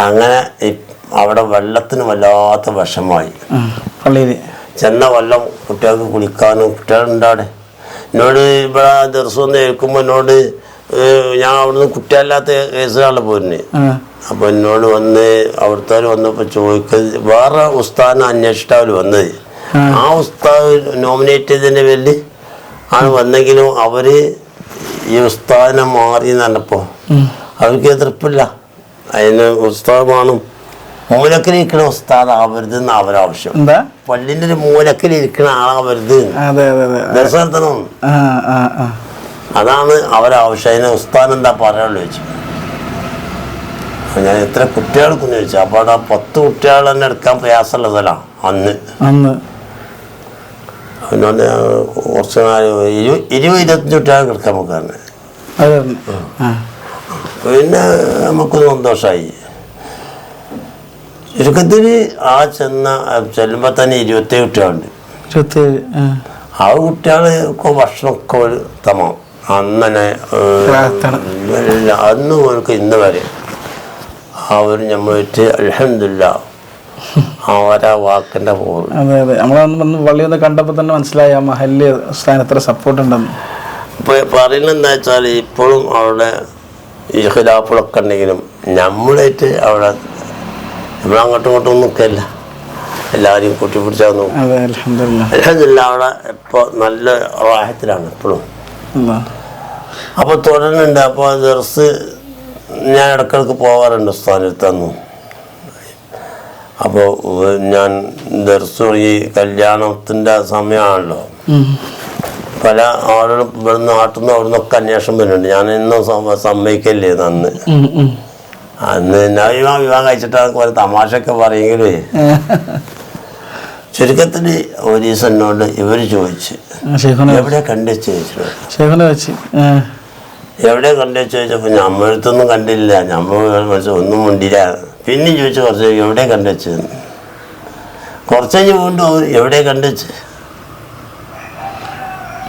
അങ്ങനെ അവിടെ വെള്ളത്തിന് വല്ലാത്ത വിഷമായി. പള്ളിയിൽ ചെന്ന വെള്ളം കുട്ടികൾക്ക് കുളിക്കാനും കുട്ടികളുണ്ട് അവിടെ എന്നോട് ഇവിടെ ദിവസം ഒന്ന് ഏൽക്കുമ്പോൾ എന്നോട് ഞാൻ അവിടുന്ന് കുട്ടിയല്ലാത്ത കേസുകളെ പോരുന്നത് അപ്പൊ എന്നോട് വന്ന് അവിടുത്തെ വന്നപ്പോ ചോദിക്കുന്നത് വേറെ ഉസ്താദിനെ അന്വേഷിച്ചിട്ട് അവർ വന്നത്. ആ. ഉസ്താദ് നോമിനേറ്റ് ചെയ്തതിന്റെ പേരിൽ ആണ് വന്നെങ്കിലും അവർ ഈ ഉസ്താദിനെ മാറി എന്ന് അവർക്ക് എതിർപ്പില്ല. അതിന് ഉസ്താദ് വേണം മൂലക്കിലിരിക്കണ ഉസ്താദ് ആവരുത് എന്ന് അവരാവശ്യം എന്താ പള്ളിന്റെ ഒരു മൂലക്കിലിരിക്കണ ആളാവരുത് ദർശനത്തിനും. അതാണ് അവരാവശ്യം. അതിന് ഉസ്താദ് എന്താ പറയുള്ളൂ ചോദിച്ചു. ഞാൻ എത്ര കുട്ടികൾക്കെന്ന് ചോദിച്ചു. അപ്പോൾ അവിടെ പത്ത് കുട്ടികൾ തന്നെ എടുക്കാൻ പ്രയാസമുള്ള സ്ഥലമാണ് അന്ന്. അന്ന്. കുറച്ച് നാല് ഇരുപത് ഇരുപത്തഞ്ച് കുട്ടികൾ എടുക്കാൻ നമുക്ക് തന്നെ പിന്നെ നമുക്ക് സന്തോഷമായി ചുരുക്കത്തിൽ ആ ചെന്ന ചെല്ലുമ്പോൾ തന്നെ ഇരുപത്തേഴ് കുട്ടികളുണ്ട്. ഇരുപത്തേഴ് ആ. കുട്ടികൾക്ക് ഭക്ഷണമൊക്കെ ഒരു തമാം. അന്നനെ. അന്ന് മുതൽക്ക് ഇന്ന് വരെ അവർ നമ്മളിട്ട് അലഹമില്ല അവരാ വാക്കിന്റെ പോകും അതെ അതെ. നമ്മളന്ന് വന്ന് പള്ളി ഒന്ന് കണ്ടപ്പോൾ തന്നെ മനസ്സിലായി ആ മഹല്ല് സ്ഥാനം സപ്പോർട്ട് ഉണ്ടെന്ന്. പറയുന്നത് എന്താ വെച്ചാൽ ഇപ്പോഴും അവിടെ ഈ ഖിലാഫുകളൊക്കെ ഉണ്ടെങ്കിലും നമ്മളായിട്ട് അവിടെ നമ്മളങ്ങോട്ടും ഇങ്ങോട്ടും നിൽക്കല്ല. എല്ലാവരെയും കൂട്ടിപ്പിടിച്ചാൽ നോക്കും. അവിടെ ഇപ്പോൾ നല്ല റാഹത്തിലാണ് ഇപ്പോഴും. അപ്പോൾ തുടരുന്നുണ്ട്. അപ്പോൾ ദർസ് ഞാൻ ഇടയ്ക്കിടയ്ക്ക് പോകാറുണ്ട് സ്ഥാനത്തു അപ്പോൾ ഞാൻ ദർസ് ഈ കല്യാണത്തിന്റെ സമയമാണല്ലോ പല ആളുകളും ഇവിടുന്ന് നാട്ടിൽ അവിടുന്ന് അവിടെ നിന്നൊക്കെ അന്വേഷണം വരുന്നുണ്ട്. ഞാൻ ഇന്നും സമ്മ- സമ്മതിക്കല്ലേ അന്ന് അന്ന് ഞാൻ വിവാഹം വിവാഹം കഴിച്ചിട്ടാണ് ഒരു തമാശയൊക്കെ പറയെങ്കിലേ ചുരുക്കത്തിൽ ഒരു ദിവസം എന്നോട് ഇവർ ചോദിച്ചു എവിടെ കണ്ടുവെച്ച് ചോദിച്ചു. എവിടെ കണ്ടുവെച്ച് ചോദിച്ചപ്പോൾ നമ്മളടുത്തൊന്നും കണ്ടില്ല. നമ്മൾ മനസ്സിൽ ഒന്നും മുണ്ടില്ല പിന്നെ ചോദിച്ചു കുറച്ച് എവിടെ കണ്ടുവെച്ചെന്ന് കുറച്ച് കഴിഞ്ഞ് വീണ്ടും എവിടെ കണ്ടുവെച്ച്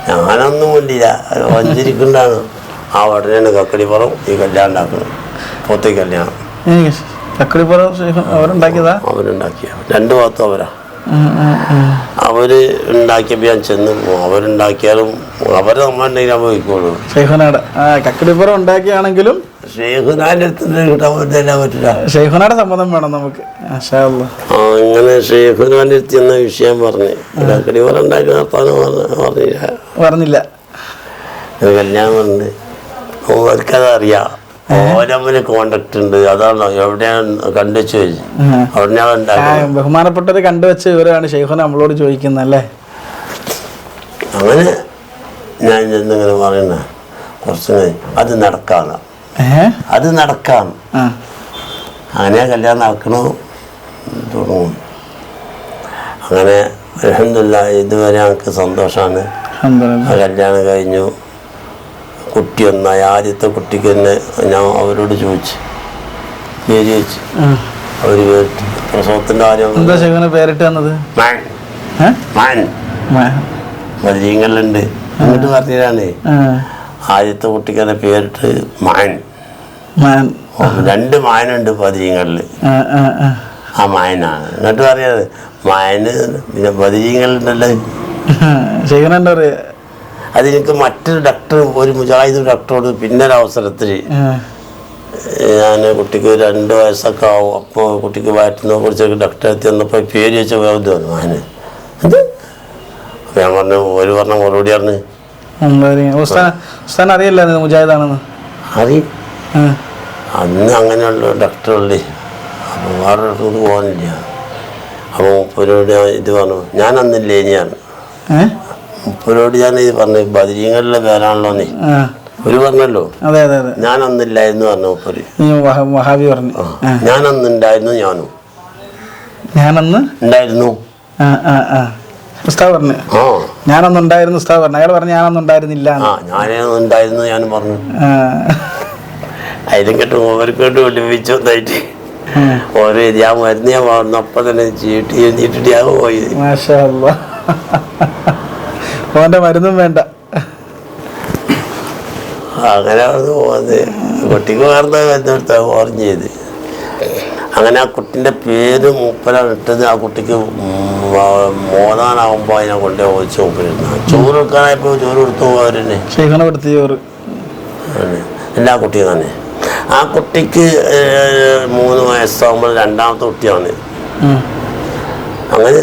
ഞാനൊന്നും കൊണ്ടില്ല അത് വഞ്ചിരിക്കണ്ടാണ് ആ ഉടനെയാണ് കക്കടിപ്പുറം ഈ കല്യാണം ഉണ്ടാക്കുന്നത്. പോത്തെ കല്യാണം. അവരുണ്ടാക്കിയതാ? അവരുണ്ടാക്കിയ. രണ്ടു ഭാഗത്തും അവരാ. അവർ ഉണ്ടാക്കിയപ്പോ ഞാൻ ചെന്ന് അവരുണ്ടാക്കിയാലും അവർ നമ്മളുണ്ടെങ്കിൽ ആ കക്കടിപ്പുറം ഉണ്ടാക്കിയാണെങ്കിലും ഷെയ്ഖുനാടെ സമ്മതം വേണം നമുക്ക്. അങ്ങനെ അടുത്ത് എന്ന വിഷയം പറഞ്ഞ്. ഉണ്ടാക്കി നടത്താനോ പറഞ്ഞില്ല. പറഞ്ഞില്ല. കല്യാണമുണ്ട് ഓർക്കത് അറിയാം. ഓരമ്മന് കോണ്ടാക്ട് ഉണ്ട്. അതാണോ? എവിടെയാണ് കണ്ടുവെച്ച് ചോദിച്ചു. അവിടെ ഞാൻ ആ, ഉണ്ടാക്കി ബഹുമാനപ്പെട്ടത് കണ്ടുവെച്ച് ഇവരാണ് ഷെയ്ഖുന നമ്മളോട് ചോദിക്കുന്നത് അല്ലേ? അങ്ങനെ ഞാൻ എന്തെങ്കിലും പറയുന്ന കുറച്ച് അത് നടക്കാന്ന് ഏ അത് നടക്കാം. അങ്ങനെ കല്യാണം നടക്കണു. തുടങ്ങും. അങ്ങനെ അലഹമില്ല ഇതുവരെ ഞങ്ങൾക്ക് സന്തോഷമാണ്. കല്യാണം കഴിഞ്ഞു. കുട്ടി ഒന്നായ. ആദ്യത്തെ കുട്ടിക്ക് തന്നെ ഞാൻ അവരോട് ചോദിച്ചു. പേര് ചോദിച്ചു. അവർ കേട്ടു പ്രസവത്തിന്റെ കാര്യം എന്താ ഷെയ്ഖുന പേരിട്ട് തന്നത് മാൻ? മാൻ. മതിരിങ്ങളുണ്ട് എന്നിട്ട് പറഞ്ഞതാണ്. ആദ്യത്തെ കുട്ടിക്ക് തന്നെ പേരിട്ട് മാൻ. മാൻ. രണ്ട് മായനുണ്ട് പതിരിങ്ങളിൽ ആ, മായനാണ് എന്നിട്ട് പറയാത് മായന് പിന്നെ പതിയങ്ങളുണ്ടല്ലോ എന്താ പറയാ? അതെനിക്ക് മറ്റൊരു ഡോക്ടർ ഒരു മുജാഹിദ് ഡോക്ടറോട് പിന്നെ ഒരു അവസരത്തിൽ ഞാൻ കുട്ടിക്ക് രണ്ട് വയസ്സൊക്കെ ആവും. അപ്പോൾ കുട്ടിക്ക് വയറ്റുന്ന കുറിച്ചൊക്കെ ഡോക്ടറെ എത്തി വന്നപ്പോൾ പേര് വെച്ച എന്ത് ഞാൻ പറഞ്ഞു ഒരു പറഞ്ഞ മറുപടി പറഞ്ഞു? ഉസ്താൻ അറിയില്ലായിരുന്നു മുജാഹിദാണെന്ന്. അറി ആ. അന്ന് അങ്ങനെയുള്ള ഡോക്ടറല്ലേ അപ്പോൾ വേറെ ഡോക്ടർക്ക് പോകാനില്ല. അപ്പോൾ മുപ്പരോട് ഇത് പറഞ്ഞു ഞാൻ അന്നില്ലേ ഞാൻ? മുപ്പരോട് ഞാൻ ഇത് പറഞ്ഞു ബദരീങ്ങളുടെ പേരാണല്ലോ നീ. ഒരു പറഞ്ഞല്ലോ. അതെ അതെ അതെ. ഞാൻ അന്നില്ലായിരുന്നു പറഞ്ഞു മുപ്പര് വഹാബി പറഞ്ഞു. ഞാൻ അന്നുണ്ടായിരുന്നു ഞാനും. ഞാനന്ന്? ഉണ്ടായിരുന്നു. ആ ആ ആ. ഉസ്താവ് പറഞ്ഞു. ഞാനന്ന് ഉണ്ടായിരുന്നു ഉസ്താവ് പറഞ്ഞു. അയാൾ പറഞ്ഞു ഞാനൊന്നും ഉണ്ടായിരുന്നില്ല ആ ഉണ്ടായിരുന്നു ഞാൻ പറഞ്ഞു. അതിലും കേട്ട് ഓവർക്കോട്ട് ഒളിപ്പിച്ചു വന്നായിട്ട്. ഓരോ ഞാൻ മരുന്ന് ഞാൻ പറഞ്ഞു അപ്പം തന്നെ ചീട്ടി പോയത്. ഓന്റെ മരുന്നും വേണ്ട. അങ്ങനെ പോകുന്നത് കുട്ടിക്ക് വേർന്ന ബന്ധപ്പെടുത്ത ഓർമ്മ ചെയ്ത്. അങ്ങനെ ആ കുട്ടിന്റെ പേര് മൂപ്പരാണ് ഇട്ടത്. ആ കുട്ടിക്ക് മോതാനാകുമ്പോൾ അതിനെ കൊണ്ടേ ഒഴിച്ച് മൂപ്പരിരുന്നു ചോറ് എടുക്കാനായപ്പോൾ ചോറ് എടുത്തു അവരെന്നെ. ചോറ് എല്ലാ കുട്ടിയും തന്നെ. ആ കുട്ടിക്ക് മൂന്ന് വയസ്സാകുമ്പോൾ രണ്ടാമത്തെ കുട്ടിയാണ്. അങ്ങനെ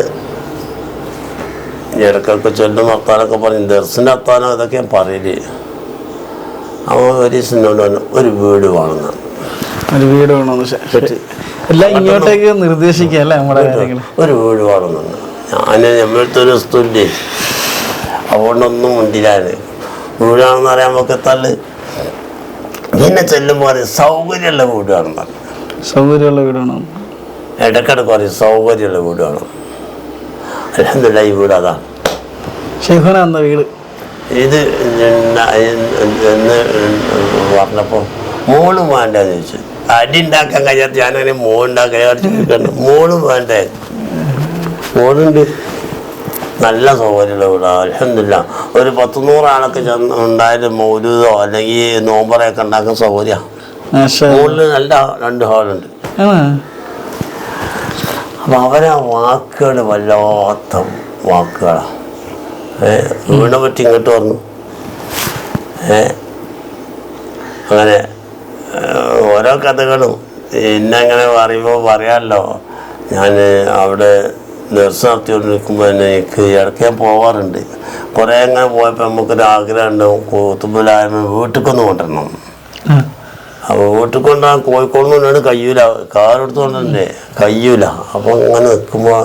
ഇടക്കൊക്കെ ചൊല്ലും വർത്താനൊക്കെ പറഞ്ഞു ദർശനം എത്താനോ ഇതൊക്കെ ഞാൻ പറയൽ. അവൻ ഒരു ദിവസം ഒരു വീട് വേണമെന്നാണ് ഒരു വീട് വേണമെന്ന് ശ- എല്ലാം ഇങ്ങോട്ടേക്ക് നിർദ്ദേശിക്കുക അല്ലേ നമ്മുടെ കാര്യങ്ങൾ ഒരു വീട് വേണമെന്നാണ് ഞാൻ നമ്മളടുത്ത് ഒരു വസ്തുണ്ട് അതുകൊണ്ടൊന്നും മുണ്ടിലാണ് വീടാണെന്ന് പറയാൻ തള്ളു പിന്നെ ചെല്ലുമ്പോൾ പറയും സൗകര്യമുള്ള വീട് വേണം പറഞ്ഞു സൗകര്യമുള്ള വീട് വേണം ഇടക്കിടക്ക് പറയും സൗകര്യമുള്ള വീട് വേണം അലഹമില്ല ഈ വീട് അതാണ് ഷെയ്ഖുന എന്ന വീട് ഇത് എന്ന് പറഞ്ഞപ്പോൾ മോൾ വേണ്ടെന്ന് ചോദിച്ചു അടി ഉണ്ടാക്കാൻ കഴിയാത്ത ഞാനങ്ങനെ മോളുണ്ടാക്കാൻ ചോദിക്കണം മോൾ വേണ്ടേ? മോളുണ്ട്. നല്ല സൗകര്യമുള്ള വീടാണ് അലഹമില്ല ഒരു പത്ത് നൂറാളൊക്കെ ചെന്ന് ഉണ്ടായാലും മൗലൂദോ അല്ലെങ്കിൽ നോമ്പറയൊക്കെ ഉണ്ടാക്കുന്ന സൗകര്യമാണ് മാഷാ. മുകളിൽ നല്ല രണ്ട് ഹാളുണ്ട്. അപ്പം അവരാ വാക്കുകൾ വല്ലാത്ത വാക്കുകളാണ് ഏഹ് വീണെ പറ്റി ഇങ്ങോട്ട് വന്നു. ഏ അങ്ങനെ ഓരോ കഥകളും. എന്നെ അങ്ങനെ പറയുമ്പോൾ പറയാമല്ലോ ഞാൻ അവിടെ ദർശനം നടത്തിക്കൊണ്ടിരിക്കുമ്പോൾ തന്നെ എനിക്ക് ഇടയ്ക്ക് ഞാൻ പോവാറുണ്ട്. കുറേ അങ്ങനെ പോയപ്പോൾ നമുക്കൊരു ആഗ്രഹം ഉണ്ടാവും കൂത്തുമ്പലായ്മ വീട്ടിക്കൊന്ന് കൊണ്ടുവരണം. അപ്പോൾ വീട്ടിൽ കൊണ്ടാ കോഴിക്കോട് കൊണ്ടാണ് കയ്യൂല കാറെടുത്ത് കൊണ്ടല്ലേ കയ്യൂല അപ്പോൾ അങ്ങനെ നിൽക്കുമ്പോൾ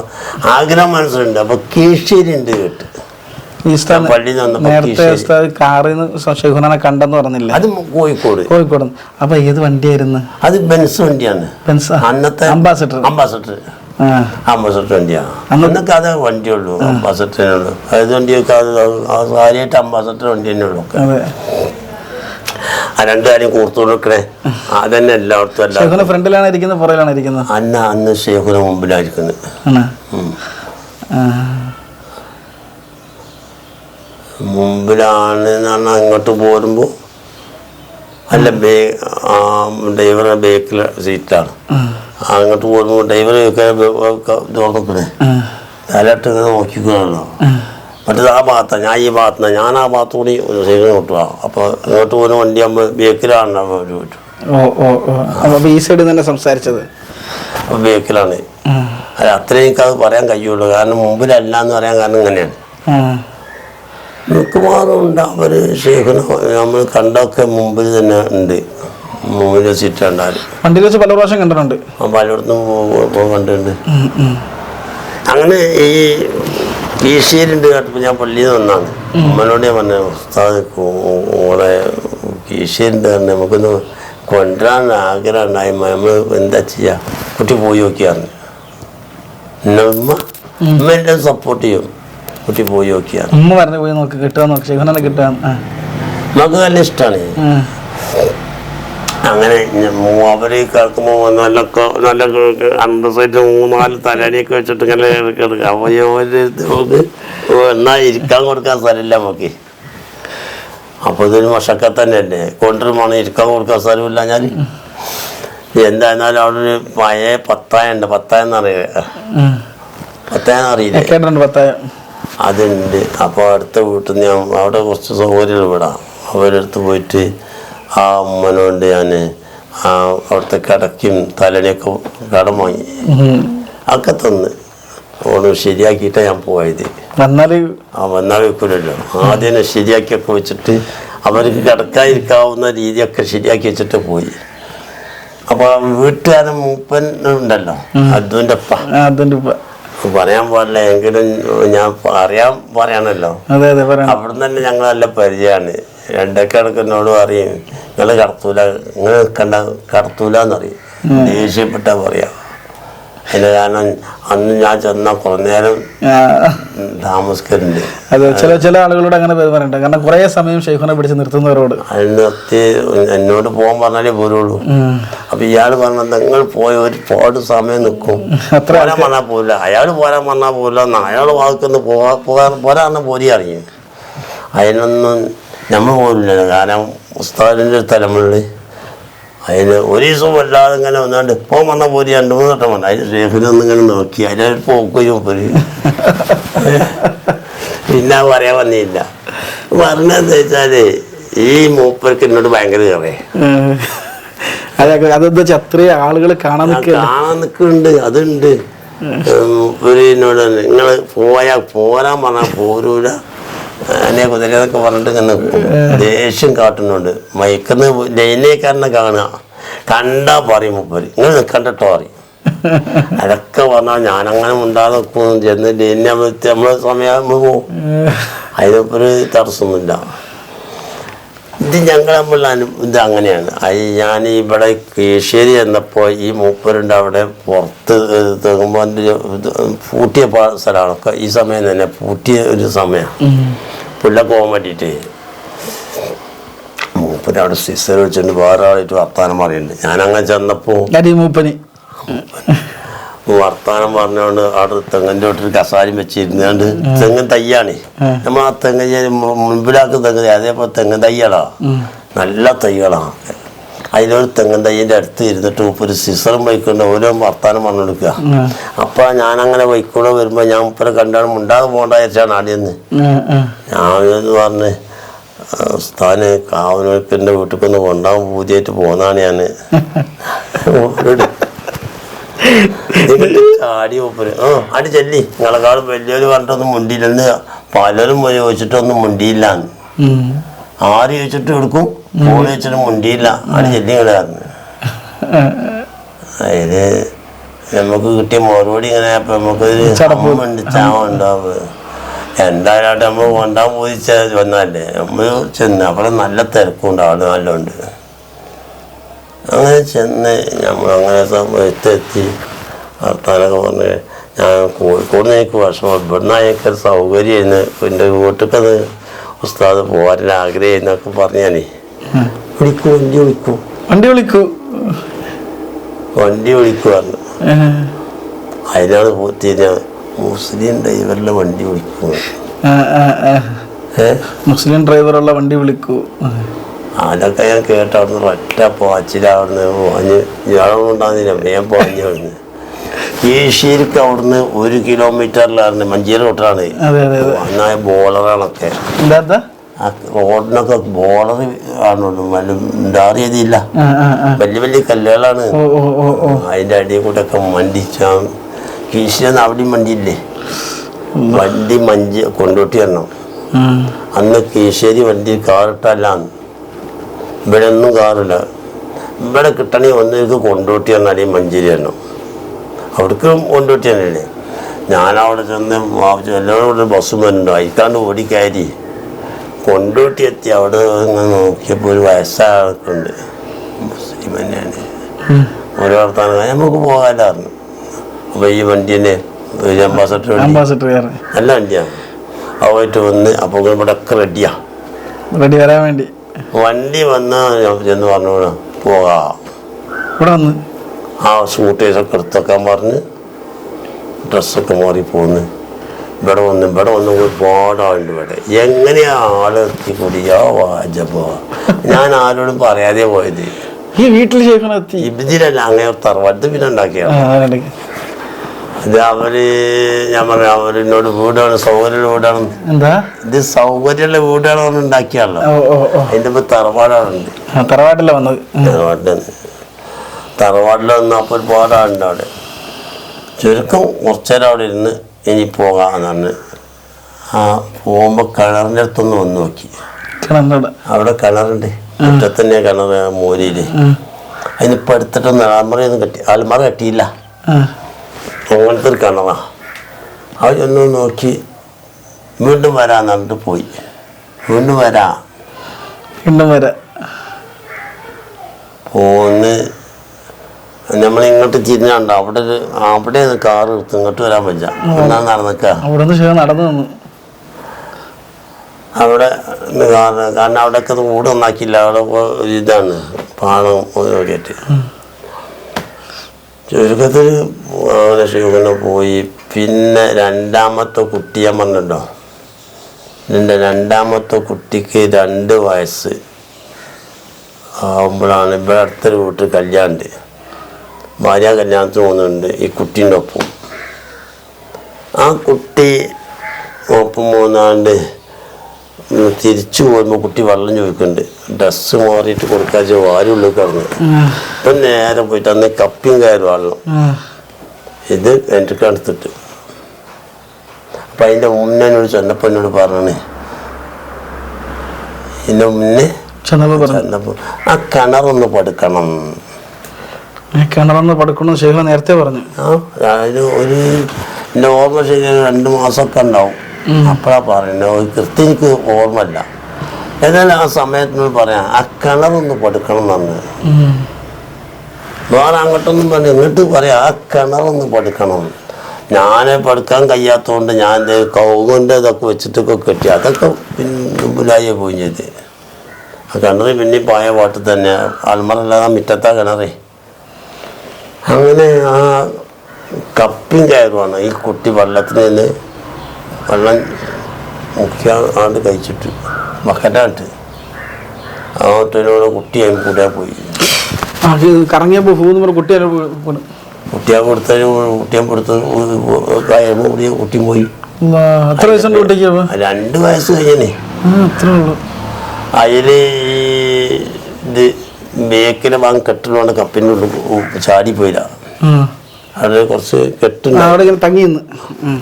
ആഗ്രഹം മനസ്സിലുണ്ട്. അപ്പോൾ കീഴ്ശേരി ഉണ്ട് കേട്ട് നേരത്തെ കാറിൽ നിന്ന് ഷെയ്ഖുനെ കണ്ടെന്ന് പറഞ്ഞില്ല? അത് കോഴിക്കോട്. കോഴിക്കോട്. അപ്പൊ ഏത് വണ്ടിയായിരുന്നു? അത് ബെൻസ് വണ്ടിയാണ്. ബെൻസ് അന്നത്തെ അംബാസിഡർ. അംബാസഡർ. അംബാസഡർ വണ്ടിയാണ് അന്നൊക്കെ അതേ വണ്ടിയുള്ളൂ അംബാസഡറിനുള്ളൂ. ഏത് വണ്ടിയൊക്കെ അത് കാര്യമായിട്ട് അംബാസഡർ വണ്ടി തന്നെ ഉള്ളൂ ആ രണ്ട് കാര്യം കൂർത്തു കൊടുക്കണേ അതന്നെ എല്ലായിടത്തും എല്ലാം ഷെയ്ഖുന ഫ്രണ്ടിലാണ് ഇരിക്കുന്നത് പുറകിലാണ് ഇരിക്കുന്നത്? അന്ന് അന്ന് ഷേഖുന മുമ്പിലായിരിക്കുന്നത്. മുമ്പിലാണ് എന്ന് പറഞ്ഞാൽ അങ്ങോട്ട് പോരുമ്പോൾ അല്ല ബേ ആ ഡ്രൈവറുടെ ബേക്കിലെ സീറ്റാണ്. അങ്ങോട്ട് പോരുമ്പോൾ ഡ്രൈവർ തുറന്നിക്കണേ. തലയിട്ട് ഇങ്ങനെ നോക്കിക്കണല്ലോ മറ്റേത് ആ ഭാഗത്താണ് ഞാൻ ഈ ഭാഗത്താണ് ഞാൻ ആ ഭാഗത്തു കൂടി ഒരു സൈഡിൽ കൊട്ടുക അപ്പോൾ ഇങ്ങോട്ട് പോകുന്ന വണ്ടി നമ്മൾ ബേക്കിലാണ് ഈ സൈഡിൽ തന്നെ സംസാരിച്ചത്? അപ്പോൾ ബേക്കിലാണ്. അല്ല അത് അത്രയും എനിക്ക് അത് പറയാൻ കഴിയുള്ളൂ. കാരണം മുമ്പിലല്ല എന്ന് പറയാൻ കാരണം ഇങ്ങനെയാണ്. മിക്കവാറും ഉണ്ട് അവർ ഷെയ്ഖിന് നമ്മൾ കണ്ടൊക്കെ മുമ്പിൽ തന്നെ ഉണ്ട്. മുമ്പിൽ സീറ്റ് ഉണ്ടാവും വണ്ടിയിൽ വെച്ച് പല പ്രാവശ്യം കണ്ടിട്ടുണ്ട്. ആ പലയിടത്തും കണ്ടിട്ടുണ്ട്. അങ്ങനെ ഈ കീശേരിണ്ട് കേട്ടപ്പോൾ ഞാൻ പള്ളിയിൽ നിന്ന് വന്നാണ്. അമ്മനോട് ഞാൻ പറഞ്ഞു ഉസ്താദ് ഓളെ കീശേരിണ്ട് തന്നെ നമുക്കൊന്ന് കൊണ്ടുവരാൻ ആഗ്രഹം ഉണ്ടായി. നമ്മൾ എന്താ ചെയ്യുക കുട്ടി പോയി നോക്കിയാണ് എന്നെ ഉമ്മ ഉമ്മ എല്ലാം സപ്പോർട്ട് ചെയ്യും. കുട്ടി പോയി നോക്കിയാണ് ഉമ്മ പറഞ്ഞു പോയി നോക്ക് കിട്ടുക നോക്ക് കിട്ടുക ആ. നമുക്ക് നല്ല ഇഷ്ടമാണ്. അങ്ങനെ അവർ കേൾക്കുമ്പോൾ നല്ല നല്ല അമ്പസൈറ്റ് അന്തസ്സായിട്ട് മൂന്നാൽ തലണിയൊക്കെ വെച്ചിട്ട് ഇങ്ങനെ കിടക്കുക അപ്പോൾ ഒരു നമുക്ക് എന്നാൽ ഇരിക്കാൻ കൊടുക്കാൻ സ്ഥലമില്ല നമുക്ക്. അപ്പോൾ ഇതൊരു മഷക്കത്ത് തന്നെയല്ലേ? കൊണ്ടുവരുമ്പോൾ ഇരിക്കാൻ കൊടുക്കാൻ സ്ഥലമില്ല ഞാൻ. എന്തായിരുന്നാലും അവിടെ ഒരു പഴയ പത്തായ ഉണ്ട്. പത്തായെന്നറിയ പത്തായെന്നറിയില്ല പത്തായ. അതുണ്ട്. അപ്പോൾ അടുത്ത വീട്ടിൽ നിന്ന് ഞാൻ അവിടെ കുറച്ച് സൗകര്യം വിടാം. അവരുടെ അടുത്ത് പോയിട്ട് ആ ഉമ്മനോണ്ട് ഞാൻ ആ അവിടുത്തെ കിടക്കും തലണിയൊക്കെ കടം വാങ്ങി. ഒക്കെ തന്ന്. ഓണ് ശരിയാക്കിയിട്ടാണ് ഞാൻ പോയത്. ആ വന്നാൽ വെക്കൂലല്ലോ. ആദ്യം ശരിയാക്കിയൊക്കെ വെച്ചിട്ട് അവർക്ക് കിടക്കാതിരിക്കാവുന്ന രീതിയൊക്കെ ശരിയാക്കി വെച്ചിട്ട് പോയി. അപ്പൊ വീട്ടുകാരൻ മൂപ്പൻ ഉണ്ടല്ലോ. അദ്വന്റെ അപ്പ ഉപ്പ. പറയാൻ പാടില്ല എങ്കിലും ഞാൻ അറിയാൻ അതെ അതെ പറയാം അവിടെ തന്നെ ഞങ്ങൾ നല്ല പരിചയമാണ് രണ്ടൊക്കെ എന്നോട് പറയും നിങ്ങൾ കടത്തൂല നിങ്ങൾ നിൽക്കണ്ട കടത്തൂലെന്നറിയും. ദേഷ്യപ്പെട്ടാ പറയാം. അതിന് കാരണം അന്ന് ഞാൻ ചെന്ന കുറേ നേരം താമസിക്കുന്നുണ്ട് അതെ ചില ചില ആളുകളോട് അങ്ങനെ പെരുമാറുണ്ട് കാരണം കുറേ സമയം ഷെയ്ഖുനെ പിടിച്ച് നിർത്തുന്നവരോട്. നിർത്തി എന്നോട് പോകാൻ പറഞ്ഞാലേ പോരുള്ളൂ. അപ്പൊ ഇയാൾ പറഞ്ഞ നിങ്ങൾ പോയി ഒരുപാട് സമയം നിൽക്കും. പോരാൻ പറഞ്ഞാൽ പോരില്ല. അയാൾ പോരാൻ പറഞ്ഞാൽ എന്ന് അയാൾ വാക്കുന്ന പോകാ പോകാൻ പോരാന്ന് പോരി അറിയും അതിനൊന്നും നമ്മൾ പോലില്ല കാരണം ഉസ്താദിന്റെ ഒരു തലമുള്ളിൽ അതിന് ഒരു ദിവസം വല്ലാതെ ഇങ്ങനെ വന്നാണ്ട് ഇപ്പോൾ വന്ന പോരി രണ്ട് മൂന്ന് വട്ടം വന്നു. അതിന് ഷേഖിനൊന്നും ഇങ്ങനെ നോക്കി. അതിനെ പോക്കുകയും പോരി പിന്നെ പറയാൻ വന്നില്ല. പറഞ്ഞതെന്ന് വെച്ചാൽ ഈ മൂപ്പർക്ക് എന്നോട് ഭയങ്കര കയറേ അതെന്താ അത്രയും ആളുകൾ കാണാൻ കാണാൻ നിൽക്കുന്നുണ്ട്. അതുണ്ട്. മൂപ്പര് എന്നോട് നിങ്ങൾ പോയാ പോരാൻ പറഞ്ഞാൽ പോരൂല. എന്നെ കുതിരയൊക്കെ പറഞ്ഞിട്ട് ഇങ്ങനെ ദേഷ്യം കാട്ടുന്നുണ്ട്. മയക്കുന്ന ലൈനേക്കാരനെ കാണുക. കണ്ടാ പറയും മുപ്പര്. നിങ്ങൾ നിൽക്കണ്ടോ പറയും. അതൊക്കെ പറഞ്ഞാൽ ഞാനങ്ങനെ ഉണ്ടാതെ നിൽക്കും. ചെന്ന് ലൈനെ നമ്മളെ സമയം പോകും അതിനൊപ്പം തടസ്സമൊന്നുമില്ല. ഇത് ഞങ്ങൾ തമ്മിലുള്ള അനു ഇത് അങ്ങനെയാണ്. അത് ഞാൻ ഇവിടെ കീശ്ശേരി എന്നപ്പോൾ ഈ മൂപ്പരുണ്ട് അവിടെ പുറത്ത് തെങ്ങുമ്പോൾ പൂട്ടിയ സ്ഥലമാണൊക്കെ സ്ഥലമാണ് ഈ സമയം തന്നെ പൂട്ടിയ ഒരു സമയം. പുള്ള പോകാൻ വേണ്ടിയിട്ട്. മൂപ്പര് അവിടെ സിസ്റ്റർ വെച്ചിട്ട് വേറെ ആളായിട്ട് വർത്താനം പറയുന്നുണ്ട്. ഞാൻ അങ്ങനെ ചെന്നപ്പോൾ മൂപ്പന്. വർത്താനം പറഞ്ഞുകൊണ്ട് അവിടെ തെങ്ങിന്റെ ഒരു കസാരം വെച്ചിരുന്നാണ്ട് തെങ്ങൻ തയ്യാണ്. നമ്മൾ ആ തെങ്ങ് മുൻപിലാക്കുന്ന തെങ്ങ് അതേപോലെ തെങ്ങൻ തയ്യടാ നല്ല തൈകളാണ് അതിലൊരു തെങ്ങൻ തയ്യന്റെ അടുത്ത് ഇരുന്നിട്ട് ഒരു സിസറും വൈക്കൊണ്ട് ഓരോ വർത്താനം പറഞ്ഞു കൊടുക്കുക അപ്പൊ ഞാൻ അങ്ങനെ വൈക്കൂടെ വരുമ്പോ ഞാൻ മുപ്പരെ കണ്ടാണ് മുണ്ടാതെ പോകണ്ട വിചാരിച്ചാണ് ആദ്യം ഞാൻ പറഞ്ഞ് സ്ഥാന് കാവനോക്കിന്റെ വീട്ടിൽ കൊണ്ടാകും പൂതിയായിട്ട് പോന്നാണ് ഞാൻ എന്നിട്ട് ചാടി മൂപ്പര് ആ അടി ചെല്ലി. നിങ്ങളെക്കാളും വലിയൊരു പറഞ്ഞിട്ടൊന്നും മുണ്ടിയില്ലെന്ന് പലരും പോയി ചോദിച്ചിട്ടൊന്നും മുണ്ടിയില്ല ആര് ചോദിച്ചിട്ട് എടുക്കും ഫോൺ ചോദിച്ചിട്ട് മുണ്ടിയില്ല. അടി ചെല്ലി കളയാറുണ്ട് അതായത് നമുക്ക് കിട്ടിയ മറുപടി ഇങ്ങനെ അപ്പൊ നമുക്കൊരു ചടപ്പ്. അമ്മുണ്ട് ചാവുണ്ടാവ് എന്തായാലും നമ്മൾ കൊണ്ടാൻ പോയി വന്നാലേ നമ്മൾ ചെന്ന് അവിടെ നല്ല തിരക്കുണ്ട് അവിടെ നല്ലുണ്ട്. അങ്ങനെ ചെന്ന് നമ്മൾ അങ്ങനെ സമയത്ത് ഭർത്താനൊക്കെ വർത്താനൊക്കെ പറഞ്ഞ് ഞാൻ കോഴിക്കോട് നിന്ന് എനിക്ക് വിഷമം ഇവിടുന്ന് എനിക്ക് ഒരു സൗകര്യമായിരുന്നു എന്റെ അത് ഉസ്താദ് പോകാൻ ആഗ്രഹം എന്നൊക്കെ പറഞ്ഞാലേ വിളിക്കൂ വണ്ടി വിളിക്കൂ. വണ്ടി വിളിക്കൂ. വണ്ടി വിളിക്കൂ പറഞ്ഞു. ഏഹ്. അതിനാണ് തിരിഞ്ഞ മുസ്ലിം ഡ്രൈവറിലെ വണ്ടി വിളിക്കൂ മുസ്ലിം ഡ്രൈവറുള്ള വണ്ടി വിളിക്കൂ. അതൊക്കെ ഞാൻ കേട്ട അവിടുന്ന് ഒറ്റ പോച്ചിലവിടുന്ന് പോഞ്ഞ് ഇയാളൊന്നുണ്ടാകുന്നില്ല വേഗം പോഞ്ഞ് അവിടുന്ന്. കീശ്ശേരിക്ക് അവിടുന്ന് ഒരു കിലോമീറ്ററിലായിരുന്നു മഞ്ചേരി റോട്ടാണ് അന്നായ ബോളറാണൊക്കെ. റോഡിനൊക്കെ ബോളർ ആണുള്ളൂ വല്ല ഉണ്ടാറിയതില്ല. വലിയ വലിയ കല്ലുകളാണ്. അതിന്റെ അതിന്റെ അടിയിൽ കൂടെ ഒക്കെ മണ്ടിച്ചാ കീശ്ശേരി അവിടെയും വണ്ടിയില്ലേ വണ്ടി മഞ്ച് കൊണ്ടോട്ടി വരണം. അന്ന് കീശേരി വണ്ടി കാറിട്ടല്ലാന്ന്. ഇവിടെ ഒന്നും കാറില്ല ഇവിടെ കിട്ടണേ ഒന്നിലേക്ക് കൊണ്ടോട്ടി എന്നാൽ മഞ്ചേരി തന്നെ. അവിടേക്ക് കൊണ്ടോട്ടി തന്നെയല്ലേ ഞാനവിടെ ചെന്ന് എല്ലാവരും ഇവിടെ ബസ് വരുന്നുണ്ട് അയക്കാണ്ട് ഓടിക്കയറി കൊണ്ടോട്ടി എത്തി. അവിടെ ഇങ്ങനെ നോക്കിയപ്പോൾ ഒരു വയസ്സാക്കുണ്ട് മുസ്ലിം തന്നെയാണ്. ഒരു വർത്താനം. നമുക്ക് പോകാനായിരുന്നു അപ്പോൾ ഈ വണ്ടി തന്നെ അംബാസഡർ നല്ല വണ്ടിയാണ്. അവയിട്ട് വന്ന് അപ്പോൾ ഇവിടെ ഒക്കെ റെഡിയാണ് റെഡി വരാൻ വേണ്ടി. വണ്ടി വന്ന് ചെന്ന് പറഞ്ഞു പോകാം. ഇവിടെ വന്ന്? ആ സൂട്ടേസൊക്കെ എടുത്തൊക്കെ പറഞ്ഞ് ഡ്രസ്സൊക്കെ മാറി പോന്ന്. ഇവിടെ വന്ന് ഇവിടെ വന്ന് ഒരുപാട് ആളുണ്ട് ഇവിടെ. എങ്ങനെയാ ആളെത്തി കൂടിയാ വാജപ്പോ ഞാൻ ആരോടും പറയാതെ പോയത്. ഈ വീട്ടിൽ എത്തി? ഇതിലല്ല അങ്ങനെ തറവാട്ട് പിന്നെ ഉണ്ടാക്കിയ ആ. ഇത് അവർ ഞാൻ പറഞ്ഞു അവരെന്നോട് വീടാണ് സൗകര്യമുള്ള വീടാണ്. എന്താ? ഇത് സൗകര്യമുള്ള വീടാണ് ഉണ്ടാക്കിയാണല്ലോ അതിന്റെ ഇപ്പൊ തറവാടാണുണ്ട്. ആ, തറവാട്ടില വന്നത്? ഉം. തറവാട്ടിൽ തറവാട്ടിൽ അപ്പൊ ഒരുപാട് ആളുണ്ട് അവിടെ. ചുരുക്കം കുറച്ചേരം അവിടെ ഇരുന്ന് ഇനി പോകാന്നാണ് പറഞ്ഞ് ആ പോകുമ്പോ കിണറിന്റെ അടുത്തൊന്ന് വന്ന് നോക്കി. അവിടെ കിണറുണ്ട്. മുറ്റത്തന്നെ കിണർ അതിന് ഉം. അതിനിപ്പോൾ എടുത്തിട്ടൊന്നും അലമറയൊന്നും കെട്ടി അലമറ കെട്ടിയില്ല. ഒരു അവർ ഒന്ന് നോക്കി. വീണ്ടും വരാന്ന് പറഞ്ഞിട്ട് പോയി. വീണ്ടും വരാ. വീണ്ടും വരാ. പോന്ന്. നമ്മൾ ഇങ്ങോട്ട് തിരിഞ്ഞാണ്ട്? അവിടെ ഒരു അവിടെ കാർ എടുത്ത് ഇങ്ങോട്ട് വരാൻ പറ്റില്ല. എന്നാ നടന്നിക്ക? നടന്നു വന്നു അവിടെ കാരണം അവിടെയൊക്കെ വീട് ഒന്നാക്കിയില്ല അവിടെ ഇതാണ്. പാണം ഒക്കെയായിട്ട് ചുരുക്കത്തിൽ അങ്ങനെ പോയി. പിന്നെ രണ്ടാമത്തെ കുട്ടിയെ പറഞ്ഞിട്ടോ എന്റെ രണ്ടാമത്തെ കുട്ടിക്ക് രണ്ട് വയസ്സ്. ആകുമ്പോഴാണ് ഇവിടെ അടുത്തൊരു വീട്ടിൽ കല്യാണമുണ്ട് ഭാര്യ കല്യാണത്തിന് പോകുന്നുണ്ട്. ഈ കുട്ടീന്റെ ഒപ്പം. ആ കുട്ടി ഒപ്പം പോകുന്നാണ്ട് തിരിച്ചു പോകുമ്പോൾ കുട്ടി വെള്ളം ചോദിക്കുന്നുണ്ട്. ഡ്രസ്സ് മാറിയിട്ട് കൊടുക്കാച്ച വാരുള്ളിൽ കിടന്നു ഇപ്പൊ നേരെ പോയിട്ട് അന്ന് കപ്പിയും കയറും ആളും ഇത് എന്റെ കടുത്തിട്ട് അപ്പൊ അതിന്റെ മുന്നേ എന്നോട് ചെന്നപ്പോൾ എന്നോട് പറഞ്ഞേ ഇതിന്റെ മുന്നേ ചെന്നപ്പോ ആ കിണറൊന്ന് പടുക്കണം. കിണറൊന്ന് പടുക്കണം ശേഖ നേരത്തെ പറഞ്ഞു. ആ ഒരു ഓർമ്മ ശരി രണ്ട് മാസമൊക്കെ ഉണ്ടാവും. അപ്പോഴാ പറയുന്നത് കൃത്യം എനിക്ക് ഓർമ്മയില്ല. ഏതായാലും ആ സമയത്ത് പറയാം ആ കിണറൊന്ന് പടുക്കണം എന്ന്. വേറെ അങ്ങോട്ടൊന്നും പറഞ്ഞു ഇങ്ങോട്ട് പറയാം ആ കിണറൊന്ന് പടുക്കണം. ഞാൻ പടുക്കാൻ കഴിയാത്തതുകൊണ്ട് ഞാൻ ദേ കൗങ്ങിന്റെ ഇതൊക്കെ വെച്ചിട്ടൊക്കെ കെട്ടി അതൊക്കെ മുമ്പിലായി പോയി ചെയ്ത്. ആ കിണറ് പിന്നെ പായ പാട്ട് തന്നെ ആൽമറല്ലാതെ മിറ്റത്താ കിണറേ. അങ്ങനെ ആ കപ്പിൻ കയറുവാണ് ഈ കുട്ടി വെള്ളത്തിൽ നിന്ന് വെള്ളം മുഖ്യ ആണ്ട് കഴിച്ചിട്ട്. ബക്കറ്റായിട്ട് അടുത്ത് ഒറ്റനോട് കുട്ടിയെ കൂടെ പോയി. ആ ഇത് കറങ്ങിയപ്പോ ഭൂന്ന് പറഞ്ഞ കുട്ടിയെ കുട്ടിയെ കൊടുത്തതിന് കുട്ടിയെ കൊടുത്ത് കഴിയുമ്പോൾ കൂടി കുട്ടി പോയി. എത്ര വയസ്സുണ്ട് കുട്ടിക്ക് രണ്ട് വയസ്സ് കഴിഞ്ഞേ അത്രേ ഉള്ളൂ. അതിൽ ഇത് ബേക്കിലെ വാങ്ങി കെട്ടിലുകൊണ്ട് കപ്പിന്റെ ഉള്ളിൽ ചാടി പോയില്ല അവിടെ കുറച്ച് കെട്ടുണ്ട്. അവിടെ ഇങ്ങനെ തങ്ങി നിന്ന്. ഉം.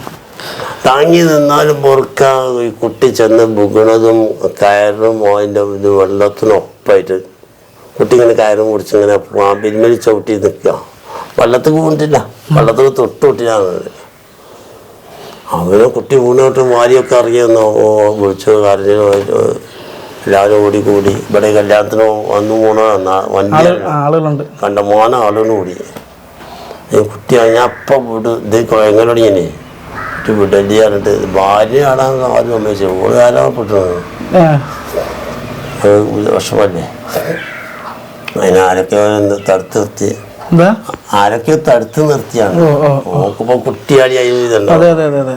താങ്ങി നിന്നാലും പൊറുക്കാതെ ഈ കുട്ടി ചെന്ന് ബുഗണതും കയറും അതിന്റെ ഇത് വെള്ളത്തിനൊപ്പായിട്ട് കുട്ടി ഇങ്ങനെ കയറും കുടിച്ച് ഇങ്ങനെ പിന്മലി ചവിട്ടി നിൽക്കുക. വെള്ളത്തിൽ വീണിട്ടില്ല വെള്ളത്തിൽ തൊട്ട് കുട്ടിയാണ് അവനെ കുട്ടി വീണോട്ട് മാരിയൊക്കെ അറിയുന്നോ ഓ വിളിച്ചു കരഞ്ഞു എല്ലാവരും ഓടി കൂടി ഇവിടെ കല്യാണത്തിന് വന്നു പോണ എന്നാ വണ്ടി ആളുകളുണ്ട്. കണ്ട മോന ആളുകൾ കൂടി കുട്ടി ഞാൻ അപ്പം വീട് ഇത് എങ്ങനെ വിടല്ലേ പറഞ്ഞിട്ട് ഭാര്യയാണെന്ന് ആദ്യം അമ്മേച്ചു ഓൾ ആ, വിഷമല്ലേ? അതിന് ആരൊക്കെ തടുത്ത് നിർത്തി. ആരൊക്കെ തടുത്ത് നിർത്തിയാണ്. നോക്കുമ്പോ ഇതുണ്ടോ അതെ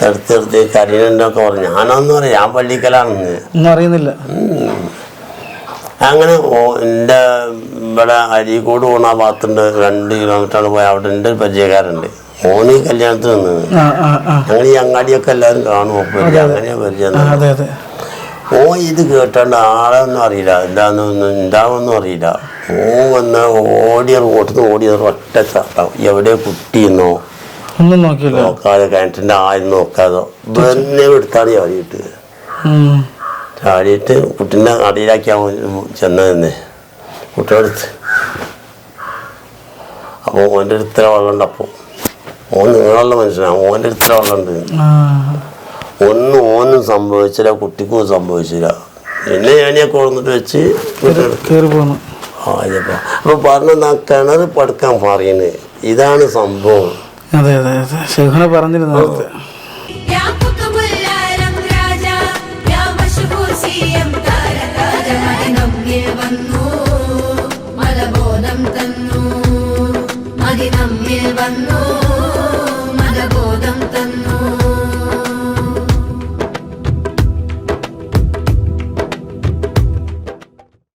തടുത്ത് നിർത്തി കരീനൊക്കെ പറഞ്ഞു. ഞാനൊന്നും പറയാം ഞാൻ പള്ളിക്കലാണെന്ന്. അറിയുന്നില്ല. അങ്ങനെ എന്റെ ഇവിടെ അരീക്കോട് പോണ ആ ഭാഗത്തുണ്ട്. രണ്ട് കിലോമീറ്ററാണ് പോയി അവിടെ എന്റെ ഒരു പരിചയക്കാരുണ്ട് ഓന് ഈ കല്യാണത്തിന് ആ ഞങ്ങൾ ഈ അങ്ങാടിയൊക്കെ എല്ലാവരും കാണും അങ്ങനെ പരിചയം ഓ ഇത് കേട്ടാണ്ട് ആളൊന്നും അറിയില്ല. എന്താണെന്നൊന്നും എന്താവൊന്നും അറിയില്ല. ഓ വന്ന് ഓടിയ റോട്ടിന്ന് ഓടിയത് ഒറ്റ ചാട്ടം. എവിടെ കുട്ടിയെന്നോ ഒന്നും നോക്കിയില്ല. നോക്കാതെ കിണറ്റിന്റെ ആരും നോക്കാതോ. വെന്നെ എടുത്താണ് ചാടിയിട്ട്. ചാടിയിട്ട് കുട്ടീനെ അടിയിലാക്കിയാൽ ചെന്നതെന്ന്. തന്നെ കുട്ടിയെടുത്ത് അപ്പോൾ ഓന്റെ അടുത്ത വെള്ളം അപ്പോൾ ഓൻ നിങ്ങളുള്ള മനുഷ്യനാണ് ഓന്റെ അടുത്ത് ഇത്ര വെള്ളമുണ്ട് ആ. ഒന്നും ഓനും സംഭവിച്ചില്ല കുട്ടിക്കും സംഭവിച്ചില്ല. എന്നെ ഞാനിയൊക്കെ കൊണ്ടുവന്നിട്ട് വെച്ച് ആ കേറി അപ്പൊ പറഞ്ഞ കിണർ പടുക്കാൻ പറയുന്നത് ഇതാണ് സംഭവം. അതെ അതെ പറഞ്ഞിരുന്നു